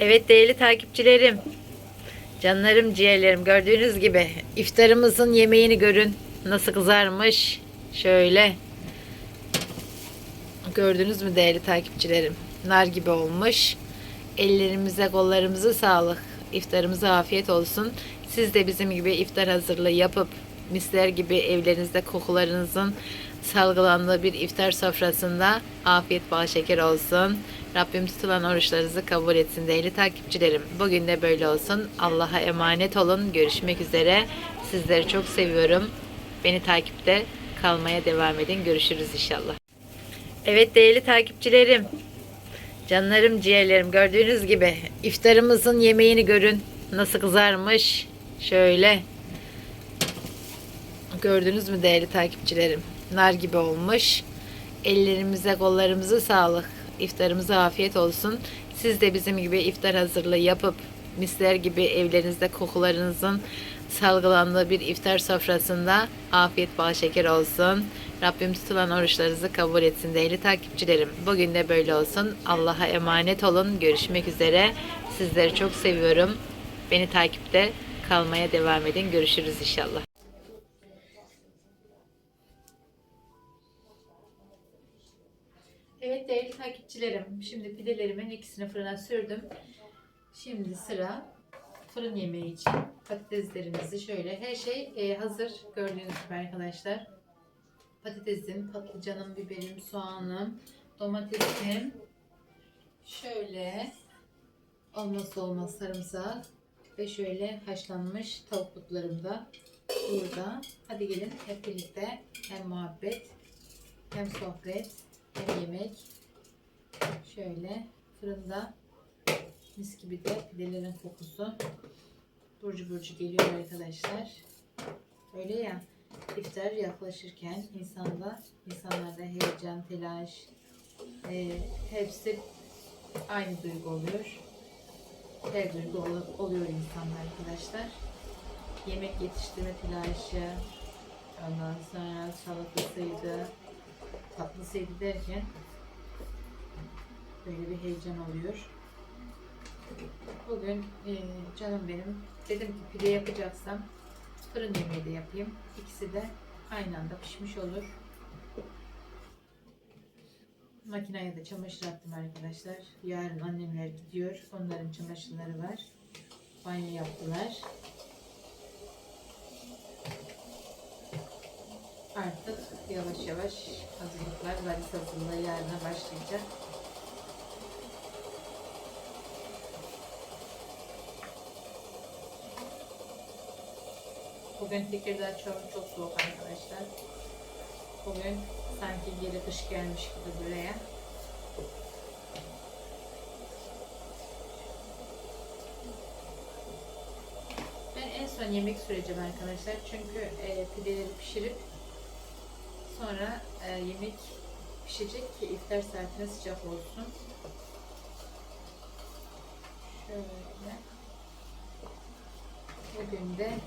Evet değerli takipçilerim. Canlarım ciğerlerim gördüğünüz gibi iftarımızın yemeğini görün. Nasıl kızarmış. Şöyle. Gördünüz mü değerli takipçilerim? Nar gibi olmuş. Ellerimize kollarımıza sağlık. İftarımıza afiyet olsun. Siz de bizim gibi iftar hazırlığı yapıp misler gibi evlerinizde kokularınızın salgılandığı bir iftar sofrasında afiyet bal şeker olsun. Rabbim tutulan oruçlarınızı kabul etsin değerli takipçilerim. Bugün de böyle olsun. Allah'a emanet olun. Görüşmek üzere. Sizleri çok seviyorum. Beni takipte kalmaya devam edin. Görüşürüz inşallah. Evet değerli takipçilerim. Canlarım ciğerlerim gördüğünüz gibi iftarımızın yemeğini görün. Nasıl kızarmış. Şöyle. Gördünüz mü değerli takipçilerim? Nar gibi olmuş. Ellerimize kollarımıza sağlık. İftarımıza afiyet olsun. Siz de bizim gibi iftar hazırlığı yapıp misler gibi evlerinizde kokularınızın salgılandığı bir iftar sofrasında afiyet bal şeker olsun. Rabbim tutulan oruçlarınızı kabul etsin değerli takipçilerim. Bugün de böyle olsun. Allah'a emanet olun. Görüşmek üzere. Sizleri çok seviyorum. Beni takipte kalmaya devam edin. Görüşürüz inşallah. Evet değerli takipçilerim. Şimdi pidelerimin ikisini fırına sürdüm. Şimdi sıra fırın yemeği için patateslerimizi şöyle her şey e, hazır gördüğünüz gibi arkadaşlar. Patatesim, patlıcanım, biberim, soğanım, domatesim, şöyle olmazsa olmaz sarımsak ve şöyle haşlanmış tavuk butlarım da burada. Hadi gelin hep birlikte hem muhabbet hem sohbet hem yemek şöyle fırında mis gibi de pidelerin kokusu burcu burcu geliyor arkadaşlar. Öyle ya iftar yaklaşırken insanda insanlarda heyecan, telaş e, hepsi aynı duygu oluyor. Her duygu ol- oluyor insanda arkadaşlar. Yemek yetiştirme telaşı, ondan sonra salatasıydı, tatlısıydı derken böyle bir heyecan oluyor. Bugün e, canım benim dedim ki pide yapacaksam fırın yemeği de yapayım. İkisi de aynı anda pişmiş olur. Makineye de çamaşır attım arkadaşlar. Yarın annemler gidiyor. Onların çamaşırları var. Banyo yaptılar. Artık yavaş yavaş hazırlıklar, valiz hazırlığı yarına başlayacak. Bugün Tekirdağ çok, çok soğuk arkadaşlar. Bugün sanki geri kış gelmiş gibi buraya. Ben en son yemek süreceğim arkadaşlar. Çünkü e, pideleri pişirip sonra e, yemek pişecek ki iftar saatine sıcak olsun. Şöyle. Bugün de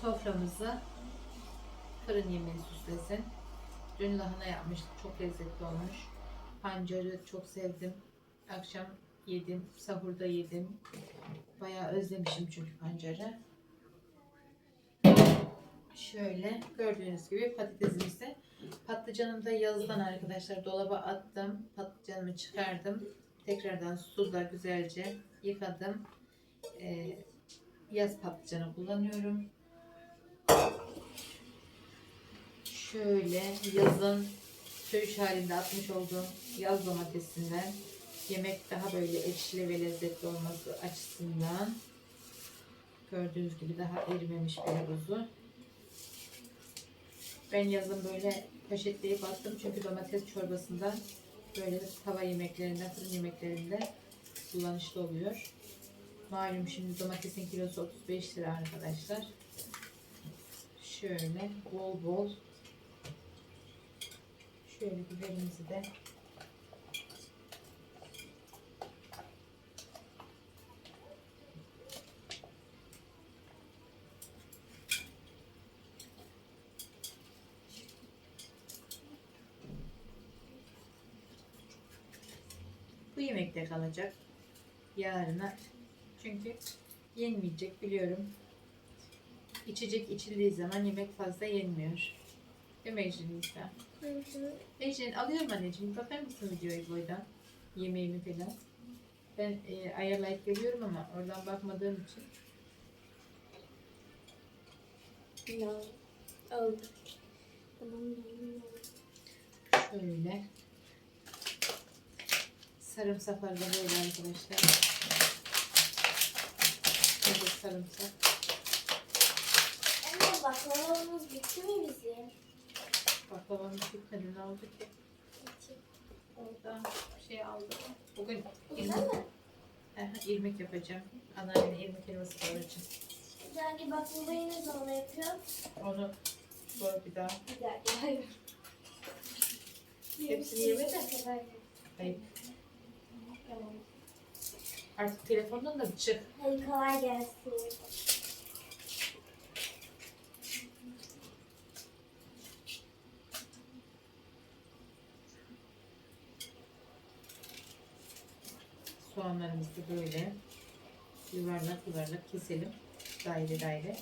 soframızı fırın yemeği süslesin. Dün lahana yapmıştık. Çok lezzetli olmuş. Pancarı çok sevdim. Akşam yedim. Sahurda yedim. Bayağı özlemişim çünkü pancarı. Şöyle gördüğünüz gibi patatesimizi patlıcanımı da yazdan arkadaşlar dolaba attım. Patlıcanımı çıkardım. Tekrardan suda güzelce yıkadım. Ee, yaz patlıcanı kullanıyorum. Şöyle yazın söğüş halinde atmış olduğum yaz domatesinden yemek daha böyle ekşili ve lezzetli olması açısından gördüğünüz gibi daha erimemiş bir kuzu. Ben yazın böyle poşetleyip attım çünkü domates çorbasında böyle tava yemeklerinde, fırın yemeklerinde kullanışlı oluyor. Malum şimdi domatesin kilosu 35 lira arkadaşlar. Şöyle bol bol şöyle biberimizi de Yemekte kalacak. yarına. Çünkü yenmeyecek biliyorum. İçecek içildiği zaman yemek fazla yenmiyor. Değil mi Ecrin Nisa? Ecrin alıyorum anneciğim. Bakar mısın videoyu boydan? Yemeğimi falan. Ben e, ayarlayıp veriyorum ama oradan bakmadığım için. Ya. Aldım. Tamam. Şöyle. Sarımsaklar da böyle arkadaşlar. Şöyle sarımsak. Anne baklavamız bitti mi bizim? Baklavamız bitmedi. Ne oldu ki? Bitti. Orada şey aldım. Bugün Güzel irmik, mi? Aha, irmik yapacağım. Anneannemin irmik helvası kavuracağım. Yani baklavayı ne zaman yapıyor? Onu sonra bir daha. Bir dakika. Hayır. Hepsini yemedi. Hayır. Tamam. Artık telefondan da bir çık. Hadi kolay gelsin. Soğanlarımızı böyle yuvarlak yuvarlak keselim. Daire daire.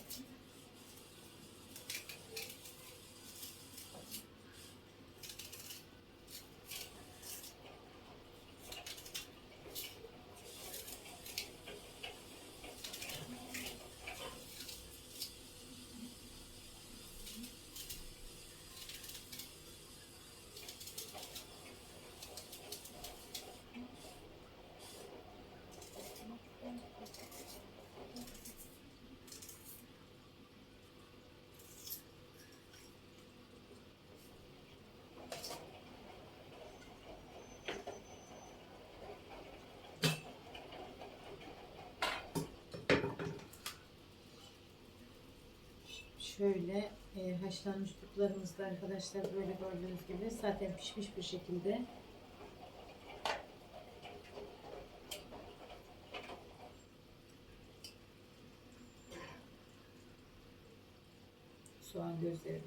Şöyle e, haşlanmış dutlarımız da arkadaşlar böyle gördüğünüz gibi zaten pişmiş bir şekilde. Soğan gözleri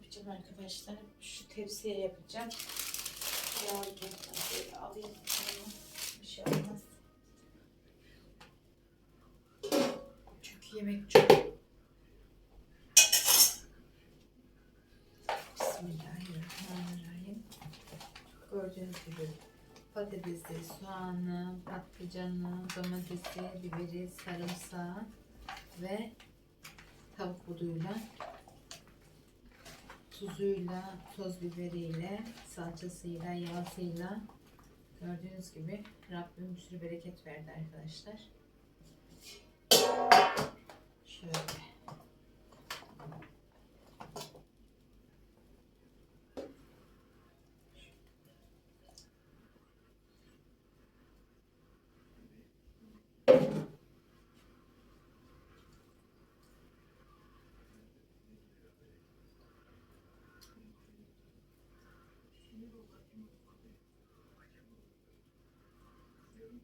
yapacağım arkadaşlar. Şu tepsiye yapacağım. Yağlı böyle alayım. Bir şey olmaz. Çünkü yemek çok. Bismillahirrahmanirrahim. Gördüğünüz gibi patatesi, soğanı, patlıcanı, domatesi, biberi, sarımsağı ve tavuk buduyla tuzuyla, toz biberiyle, salçasıyla, yağsıyla gördüğünüz gibi Rabbim bir sürü bereket verdi arkadaşlar. Şöyle.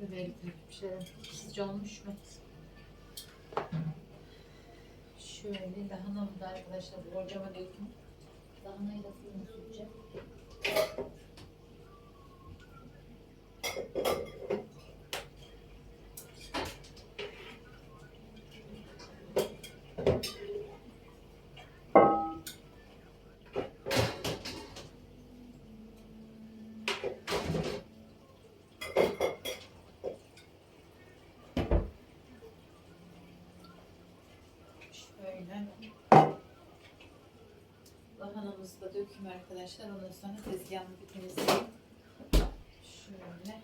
Gördünüz mü değerli takipçilerim? Sizce olmuş mu? Şöyle lahanamı da arkadaşlar borcama döktüm. Lahanayı da fırına süreceğim. Şöyle. Lahanamızı da döküm arkadaşlar. Ondan sonra tezgahımı bir temizleyeyim. Şöyle.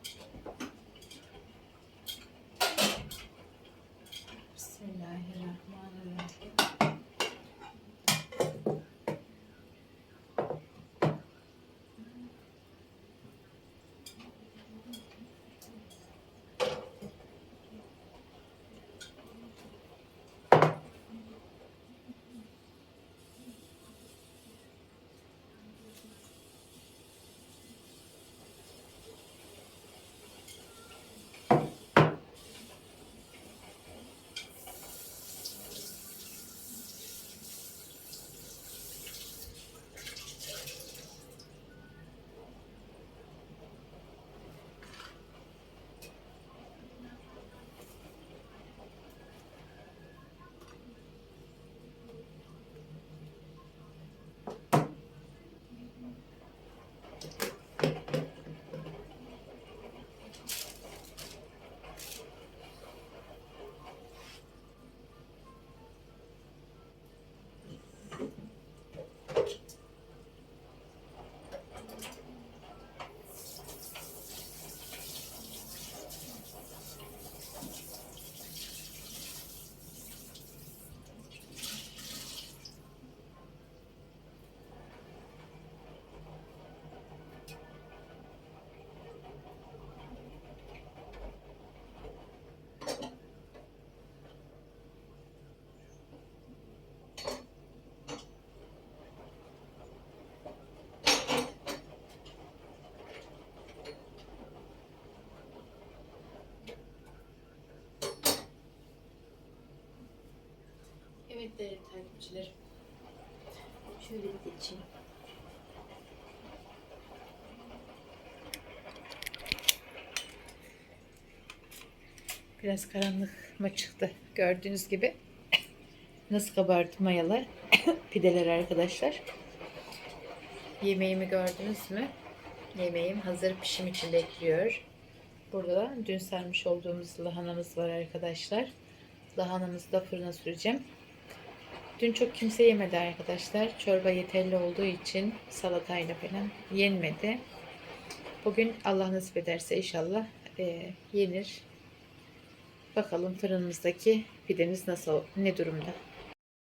Bismillahirrahmanirrahim. Değerli takipçilerim. Şöyle bir geçeyim. Biraz karanlık mı çıktı? Gördüğünüz gibi nasıl kabardı mayalar. Pideler arkadaşlar. Yemeğimi gördünüz mü? Yemeğim hazır pişim için bekliyor. Burada da dün sarmış olduğumuz lahanamız var arkadaşlar. Lahanamızı da fırına süreceğim. Dün çok kimse yemedi arkadaşlar. Çorba yeterli olduğu için salatayla falan yenmedi. Bugün Allah nasip ederse inşallah e, yenir. Bakalım fırınımızdaki pidemiz nasıl, ne durumda.